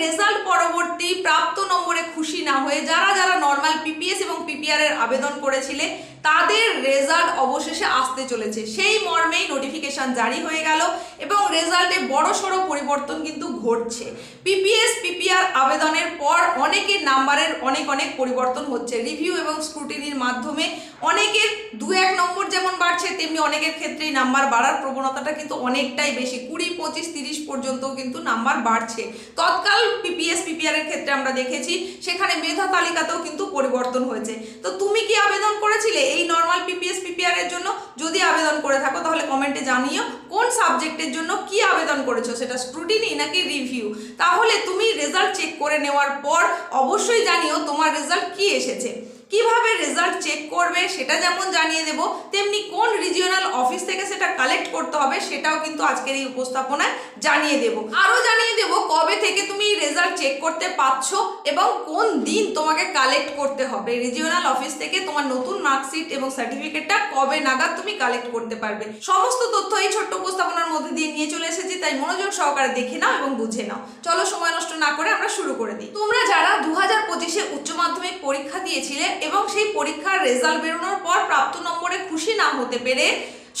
Result পরবর্তী প্রাপ্ত নম্বরে খুশি না হয়ে যারা যারা নর্মাল পিপিএস এবং পিপিআর এর আবেদন করেছিলে তাদের রেজাল্ট অবশেষে আসতে চলেছে। সেই মর্মেই নোটিফিকেশন জারি হয়ে গেল এবং রেজাল্টে বড় সড়ো পরিবর্তন কিন্তু ঘটছে। পিপিএস পিপিআর আবেদনের পর অনেকের নাম্বারের অনেক অনেক পরিবর্তন হচ্ছে। রিভিউ এবং স্ক্রুটিনির মাধ্যমে অনেকের দু এক নম্বর যেমন বাড়ছে, তেমনি অনেকের ক্ষেত্রেই নাম্বার বাড়ার প্রবণতাটা কিন্তু অনেকটাই বেশি। কুড়ি, পঁচিশ, তিরিশ পর্যন্ত কিন্তু নাম্বার বাড়ছে। তৎকাল পিপিএস পিপিআর এর ক্ষেত্রে আমরা দেখেছি, সেখানে মেধা তালিকাতেও কিন্তু পরিবর্তন হয়েছে। তো তুমি কি আবেদন করেছিলে? এই নর্মাল পিপিএস পিপিআর এর জন্য যদি আবেদন করে থাকো, তাহলে কমেন্টে জানিও কোন সাবজেক্টের জন্য কি আবেদন করেছ, সেটা স্ক্রুটিনি নাকি রিভিউ তাহলে তুমি রেজাল্ট চেক করে নেওয়ার পর অবশ্যই জানিও তোমার রেজাল্ট কি এসেছে। কীভাবে রেজাল্ট চেক করবে সেটা যেমন জানিয়ে দেব, তেমনি কোন রিজিওনাল অফিস থেকে সেটা কালেক্ট করতে হবে সেটাও কিন্তু আজকের এই উপস্থাপনায় জানিয়ে দেব। আরও জানিয়ে দেব কবে থেকে তুমি রেজাল্ট চেক করতে পারছ এবং কোন দিন তোমাকে কালেক্ট করতে হবে। রিজিওনাল অফিস থেকে তোমার নতুন মার্কশিট এবং সার্টিফিকেটটা কবে নাগাদ তুমি কালেক্ট করতে পারবে। সমস্ত তথ্য এই ছোট্ট উপস্থাপনার মধ্যে দিয়ে নিয়ে চলে এসেছি, তাই মনোযোগ সহকারে দেখে নাও এবং বুঝে নাও। চলো সময় নষ্ট না করে আমরা শুরু করে দিই। তোমরা যারা দু হাজার পঁচিশে উচ্চ মাধ্যমিক পরীক্ষা দিয়েছিলে এবং সেই পরীক্ষার রেজাল্ট বেরোনোর পর প্রাপ্ত নম্বরে খুশি না হতে পেরে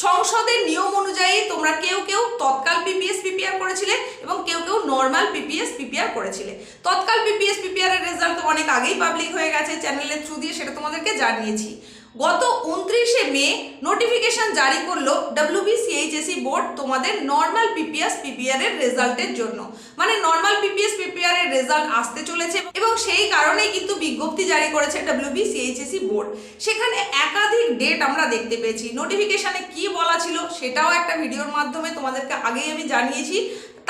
সংসদের নিয়ম অনুযায়ী তোমরা কেউ কেউ তৎকাল পিপিএস পিপিআর করেছিলে এবং কেউ কেউ নর্মাল পিপিএস পিপিআর করেছিলে। তৎকাল পিপিএস পিপিআর এর রেজাল্ট তো অনেক আগেই পাবলিক হয়ে গেছে চ্যানেলের থ্রু দিয়ে, সেটা তোমাদেরকে জানিয়েছি। গত উনত্রিশে মে নোটিফিকেশন জারি করল ডাব্লিউবিসিএইচএসি বোর্ড তোমাদের নর্মাল পিপিএস পিপিআর এর রেজাল্টের জন্য। মানে নর্মাল পিপিএস পিপিআর এর রেজাল্ট আসতে চলেছে এবং সেই কারণেই কিন্তু বিজ্ঞপ্তি জারি করেছে ডাব্লিউবিসিএইচএসি বোর্ড সেখানে একাধিক ডেট আমরা দেখতে পেয়েছি। নোটিফিকেশনে কি বলা ছিল সেটাও একটা ভিডিওর মাধ্যমে তোমাদেরকে আগেই আমি জানিয়েছি।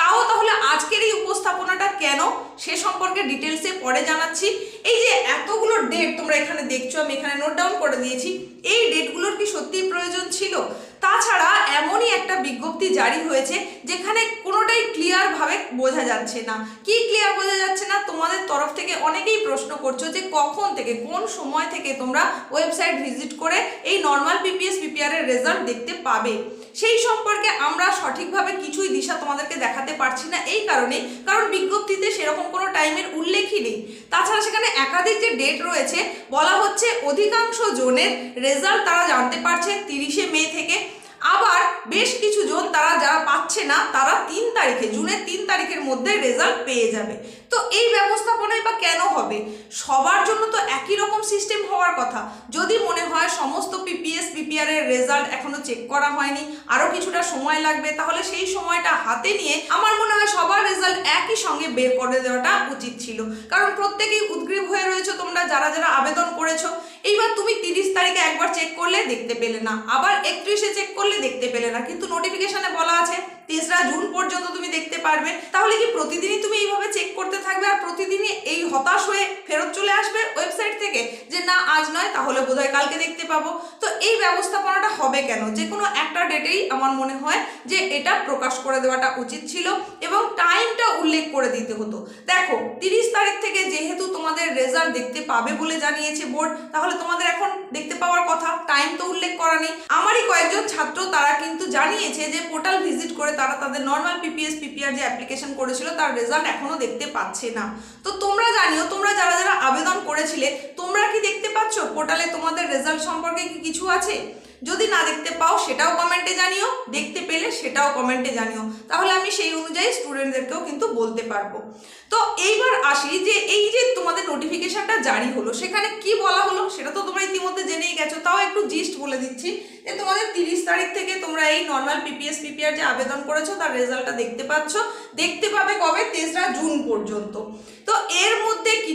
তাও তাহলে আজকের এই উপস্থাপনাটা কেন? সে সম্পর্কে ডিটেলসে পরে জানাচ্ছি। এই যে এতগুলো ডেট তোমরা এখানে দেখছ, আমি এখানে নোট ডাউন করে দিয়েছি। এই ডেটগুলোর কি সত্যিই প্রয়োজন ছিল? তাছাড়া এমনই একটা বিজ্ঞপ্তি জারি হয়েছে, যেখানে কোনোটাই ক্লিয়ারভাবে বোঝা যাচ্ছে না। কি ক্লিয়ার বোঝা যাচ্ছে না? তোমাদের তরফ থেকে অনেকেই প্রশ্ন করছ যে কখন থেকে, কোন সময় থেকে তোমরা ওয়েবসাইট ভিজিট করে এই নর্মাল পিপিএস পিপিআর এর রেজাল্ট দেখতে পাবে? সেই সম্পর্কে আমরা সঠিকভাবে কিছুই দিশা তোমাদেরকে দেখাতে পারছি না এই কারণে, কারণ বিজ্ঞপ্তিতে সেরকম কোনো টাইমের উল্লেখই নেই। তাছাড়া সেখানে একাধিক যে ডেট রয়েছে, বলা হচ্ছে অধিকাংশ জনের রেজাল্ট তারা জানতে পারছে তিরিশে মে থেকে। আবার বেশ কিছু জন তারা যারা পাচ্ছে না, তারা তিন তারিখে, জুনের তিন তারিখের মধ্যে রেজাল্ট পেয়ে যাবে। তো এই ব্যবস্থাপনায় বা কেন হবে? সবার জন্য তো একই রকম সিস্টেম হওয়ার কথা। যদি মনে হয় সমস্ত পিপিএস পিপিআর এর রেজাল্ট এখনও চেক করা হয়নি আরও কিছুটা সময় লাগবে, তাহলে সেই সময়টা হাতে নিয়ে আমার মনে হয় সবার রেজাল্ট একই সঙ্গে বের করে দেওয়াটা উচিত ছিল। কারণ প্রত্যেকেই উদ্গ্রীব হয়ে রয়েছে তোমরা, যারা যারা আবেদন করেছ। এইবার তুমি তিরিশ তারিখে একবার চেক করলে দেখতে পেলে না। আবার একত্রিশে চেক করলে দেখতে পেলে না। কিন্তু নোটিফিকেশনে বলা আছে তেসরা জুন পর্যন্ত তুমি দেখতে পারবে। তাহলে কি প্রতিদিনই তুমি এইভাবে চেক করতে থাকবে আর প্রতিদিনই এই হতাশ হয়ে ফেরত চলে আসবে ওয়েবসাইট থেকে? যে না, আজ নয়, তাহলে বোধহয় কালকে দেখতে পাবো। তো এই ব্যবস্থাপনাটা হবে কেন? যে কোনো একটা ডেটেই আমার মনে হয় যে এটা প্রকাশ করে দেওয়াটা উচিত ছিল এবং টাইমটা উল্লেখ করে দিতে হতো। দেখো, তিরিশ তারিখ থেকে যেহেতু তোমাদের রেজাল্ট দেখতে পাবে বলে জানিয়েছে বোর্ড তাহলে তোমাদের এখন দেখতে পাওয়ার কথা। টাইম তো উল্লেখ করা নেই। আমারই কয়েকজন ছাত্র তারা কিন্তু জানিয়েছে যে পোর্টাল ভিজিট করে তারা তাদের নর্মাল পিপিএস পিপিআর যে অ্যাপ্লিকেশন করেছিল, তার রেজাল্ট এখনও দেখতে পাচ্ছে না। তো তোমরা জানিও, তোমরা যারা যারা আবেদন করেছিলে, তোমরা কি দেখতে পাচ্ছ? পোর্টালে তোমাদের রেজাল্ট সম্পর্কে কি কিছু আছে? যদি না দেখতে পাও, সেটাও কমেন্টে জানিও। দেখতে পেলে সেটাও কমেন্টে জানিও। তাহলে আমি সেই অনুযায়ী স্টুডেন্টদেরকেও কিন্তু বলতে পারব। তো এইবার আসি যে, এই যে তোমাদের নোটিফিকেশনটা জারি হলো, সেখানে কি বলা হলো, সেটা তো তোমরা ইতিমধ্যে জেনেই গেছো। তাও একটু জিস্ট বলে দিচ্ছি যে, তোমাদের তিরিশ তারিখ থেকে তোমরা এই নর্মাল পিপিএস পিপিআর যে আবেদন করেছ, তার রেজাল্টটা দেখতে পাচ্ছ। দেখতে পাবে কবে? তেসরা জুন পর্যন্ত। তো এর মধ্যে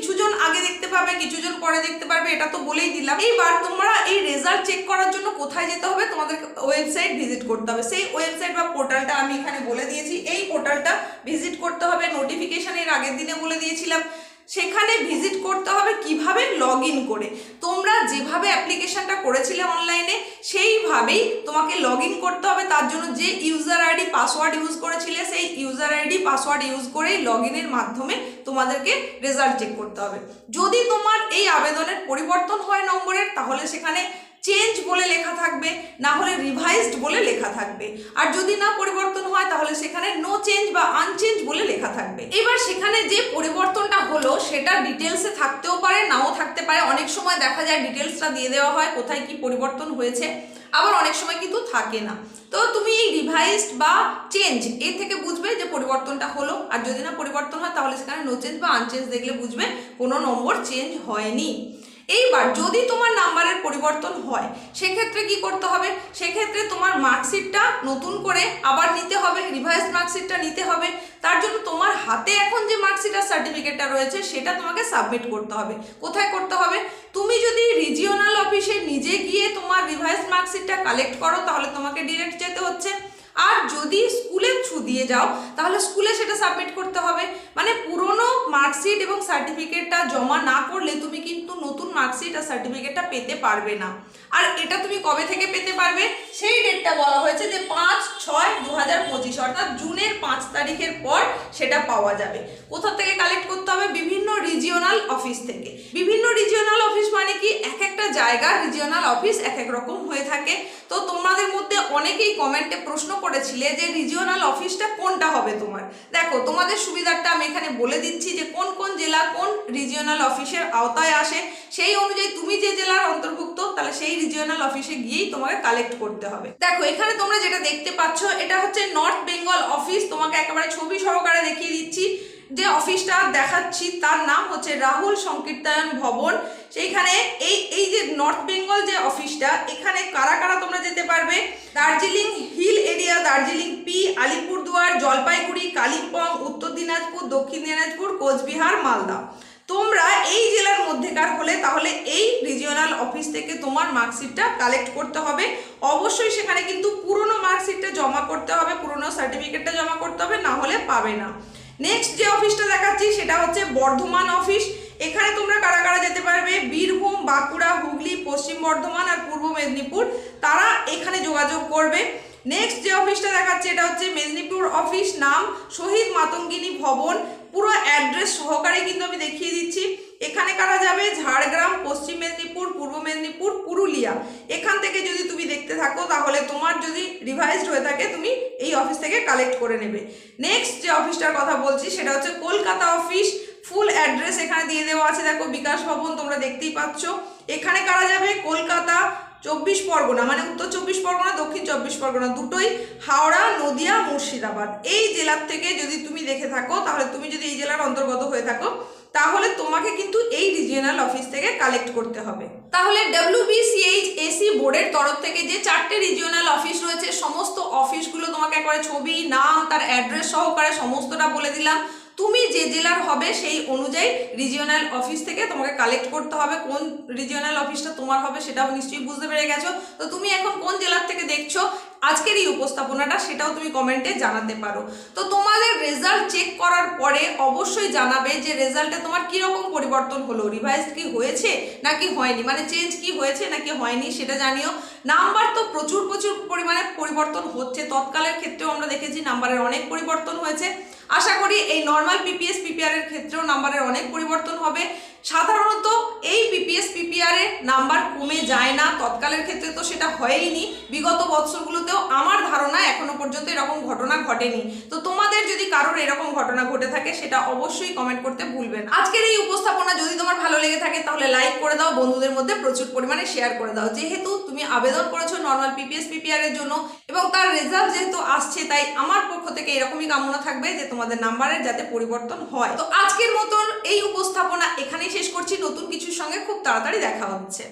কিছুজন আগে দেখতে পাবে, কিছুজন পরে দেখতে পারবে, এটা তো বলেই দিলাম। এইবার তোমরা এই রেজাল্ট চেক করার জন্য কোথায় যেতে হবে তোমাদের ওয়েবসাইট ভিজিট করতে হবে। সেই ওয়েবসাইট বা পোর্টালটা আমি এখানে বলে দিয়েছি। এই পোর্টালটা ভিজিট করতে হবে। নোটিফিকেশনের আগের দিনে বলে দিয়েছিলাম। সেখানে ভিজিট করতে হবে কীভাবে লগ করে। তোমরা যেভাবে অ্যাপ্লিকেশানটা করেছিলে অনলাইনে সেইভাবেই তোমাকে লগ করতে হবে। তার জন্য যে ইউজার আইডি পাসওয়ার্ড ইউজ করেছিলে, সেই ইউজার আইডি পাসওয়ার্ড ইউজ করেই লগ মাধ্যমে তোমাদেরকে রেজাল্ট চেক করতে হবে। যদি তোমার এই আবেদনের পরিবর্তন হয় নম্বরের, তাহলে সেখানে চেঞ্জ বলে লেখা থাকবে, না হলে রিভাইজড বলে লেখা থাকবে। আর যদি না পরিবর্তন হয়, তাহলে সেখানে নো চেঞ্জ বা আনচেঞ্জ বলে লেখা থাকবে। এবার সেখানে যে পরিবর্তনটা হলো, সেটা ডিটেলসে থাকতেও পারে, নাও থাকতে পারে। অনেক সময় দেখা যায় ডিটেলসটা দিয়ে দেওয়া হয়, কোথায় কি পরিবর্তন হয়েছে। আবার অনেক সময় কিন্তু থাকে না। তো তুমি এই রিভাইসড বা চেঞ্জ এর থেকে বুঝবে যে পরিবর্তনটা হলো। আর যদি না পরিবর্তন হয়, তাহলে সেখানে নো চেঞ্জ বা আনচেঞ্জ দেখলে বুঝবে, কোনো নম্বর চেঞ্জ হয়নি। এইবার যদি তোমার নাম্বারের পরিবর্তন হয়, সেক্ষেত্রে কি করতে হবে? সেক্ষেত্রে তোমার মার্কশিটটা নতুন করে আবার নিতে হবে রিভাইস মার্কশিটটা নিতে হবে। তার জন্য তোমার হাতে এখন যে মার্কশিট আর সার্টিফিকেটটা রয়েছে, সেটা তোমাকে সাবমিট করতে হবে। কোথায় করতে হবে? তুমি যদি রিজিওনাল অফিসে নিজে গিয়ে তোমার রিভাইস মার্কশিটটা কালেক্ট করো, তাহলে তোমাকে ডিরেক্ট যেতে হচ্ছে আর যদি স্কুলের থ্রু যাও, তাহলে স্কুলে সেটা সাবমিট করতে হবে। মানে পুরনো মার্কশিট এবং সার্টিফিকেটটা জমা না করলে তুমি কিন্তু নতুন মার্কশিট আর সার্টিফিকেটটা পেতে পারবে না। আর এটা তুমি কবে থেকে পেতে পারবে? সেই ডেটটা বলা হয়েছে যে পাঁচ ছয় দু হাজার পঁচিশ, অর্থাৎ জুনের পাঁচ তারিখের পর সেটা পাওয়া যাবে। কোথা থেকে কালেক্ট করতে হবে? বিভিন্ন রিজিওনাল অফিস থেকে। বিভিন্ন রিজিওনাল অফিস মানে কি? এক একটা জায়গার রিজিওনাল অফিস এক এক রকম হয়ে থাকে। তো তোমাদের মধ্যে অনেকেই কমেন্টে প্রশ্ন করেছিলে যে রিজিওনাল অফিসটা কোনটা হবে তোমার? দেখো, তোমাদের সুবিধাটা আমি এখানে বলে দিচ্ছি যে কোন কোন জেলা কোন রিজিওনাল অফিসের আওতায় আসে, সেই অনুযায়ী তুমি যে জেলার অন্তর্ভুক্ত, তাহলে সেই রিজিওনাল অফিসে গিয়েই তোমাকে কালেক্ট করতে হবে। দেখো, এখানে তোমরা যেটা দেখতে পাচ্ছ, এটা হচ্ছে নর্থ বেঙ্গল অফিস তোমাকে একেবারে ছবি সহকারে দেখিয়ে দিচ্ছি। যে অফিসটা দেখাচ্ছি, তার নাম হচ্ছে রাহুল সংকীর্তায়ন ভবন। সেইখানে এই এই যে নর্থ বেঙ্গল যে অফিসটা, এখানে কারা কারা তোমরা যেতে পারবে? Darjeeling hill area, Darjeeling P, Alipurduar, Jalpaiguri, Kalimpong, Uttar Dinajpur, Dakshin Dinajpur, Cooch Behar, Malda. তোমরা এই জেলার মধ্যেকার হলে তাহলে এই রিজিওনাল অফিস থেকে তোমার মার্কশিটটা কালেক্ট করতে হবে। অবশ্যই সেখানে কিন্তু পুরনো মার্কশিটটা জমা করতে হবে, পুরনো সার্টিফিকেটটা জমা করতে হবে, না হলে পাবে না। নেক্সট যে অফিসটা দেখাচ্ছি সেটা হচ্ছে বর্ধমান অফিস এখানে তোমরা কারা কারা যেতে পারবে? বীরভূম, বাঁকুড়া, হুগলি, পশ্চিম বর্ধমান আর পূর্ব মেদিনীপুর। তারা এখানে যোগাযোগ করবে। নেক্সট যে অফিসটা দেখাচ্ছে এটা হচ্ছে মেদিনীপুর অফিস নাম শহীদ মাতঙ্গিনী ভবন। পুরো অ্যাড্রেস সহকারে কিন্তু আমি দেখিয়ে দিচ্ছি। এখানে কারা যাবে? ঝাড়গ্রাম, পশ্চিম মেদিনীপুর, পূর্ব মেদিনীপুর, পুরুলিয়া। এখান থেকে যদি তুমি দেখতে থাকো তাহলে তোমার যদি রিভাইজড হয়ে থাকে, তুমি এই অফিস থেকে কালেক্ট করে নেবে। নেক্সট যে অফিসটার কথা বলছি, সেটা হচ্ছে কলকাতা অফিস ফুল অ্যাড্রেস এখানে দিয়ে দেওয়া আছে। দেখো, বিকাশ ভবন তোমরা দেখতেই পাচ্ছ। এখানে কারা যাবে? কলকাতা, চব্বিশ পরগনা মানে উত্তর চব্বিশ পরগনা, দক্ষিণ চব্বিশ পরগনা, দুটোই হাওড়া, নদিয়া, মুর্শিদাবাদ। এই জেলার থেকে যদি তুমি দেখে থাকো, তাহলে তুমি যদি এই জেলার অন্তর্গত হয়ে থাকো তাহলে তোমাকে কিন্তু এই রিজিওনাল অফিস থেকে কালেক্ট করতে হবে। তাহলে ডাব্লিউবিসিএইচ এসি বোর্ডের তরফ থেকে যে চারটে রিজিওনাল অফিস রয়েছে, সমস্ত অফিসগুলো তোমাকে একবারে ছবি, নাম, তার অ্যাড্রেস সহকারে সমস্তটা বলে দিলাম। তুমি যে জেলার হবে সেই অনুযায়ী রিজিওনাল অফিস থেকে তোমাকে কালেক্ট করতে হবে। কোন রিজিওনাল অফিসটা তোমার হবে সেটাও নিশ্চয়ই বুঝতে পেরে গেছো। তো তুমি এখন কোন জেলার থেকে দেখছ? আজকের এই উপস্থাপনাটা সেটাও তুমি কমেন্টে জানাতে পারো। তো তোমাদের রেজাল্ট চেক করার পরে অবশ্যই জানাবে যে রেজাল্টে তোমার কীরকম পরিবর্তন হলো? রিভাইজ কি হয়েছে নাকি হয়নি? মানে চেঞ্জ কি হয়েছে নাকি হয়নি সেটা জানিও। নাম্বার তো প্রচুর প্রচুর পরিমাণে পরিবর্তন হচ্ছে। তৎকালের ক্ষেত্রেও আমরা দেখেছি নাম্বারের অনেক পরিবর্তন হয়েছে। আশা করি এই নর্মাল পিপিএস পিপিআর এর ক্ষেত্রেও নাম্বারের অনেক পরিবর্তন হবে। সাধারণত এই পিপিএস পিপিআর নাম্বার কমে যায় না। তৎকালের ক্ষেত্রে তো সেটা হয়ইনি। বিগত বছরগুলোতেও আমার ধারণা এখনও পর্যন্ত এরকম ঘটনা ঘটেনি। তো তোমাদের যদি কারোর এরকম ঘটনা ঘটে থাকে, সেটা অবশ্যই কমেন্ট করতে ভুলবেন। আজকের এই উপস্থাপনা যদি তোমার ভালো লেগে থাকে, তাহলে লাইক করে দাও। বন্ধুদের মধ্যে প্রচুর পরিমাণে শেয়ার করে দাও। যেহেতু তুমি আবেদন করেছ নর্মাল পিপিএস পিপিআর এর জন্য এবং তার রেজাল্ট যেহেতু আসছে, তাই আমার পক্ষ থেকে এরকমই কামনা থাকবে যে তোমাদের নাম্বারের যাতে পরিবর্তন হয়। তো আজকের মতন এই উপস্থাপনা এখানেই শেষ করছি। নতুন কিছুর সঙ্গে খুব তাড়াতাড়ি দেখা হচ্ছে।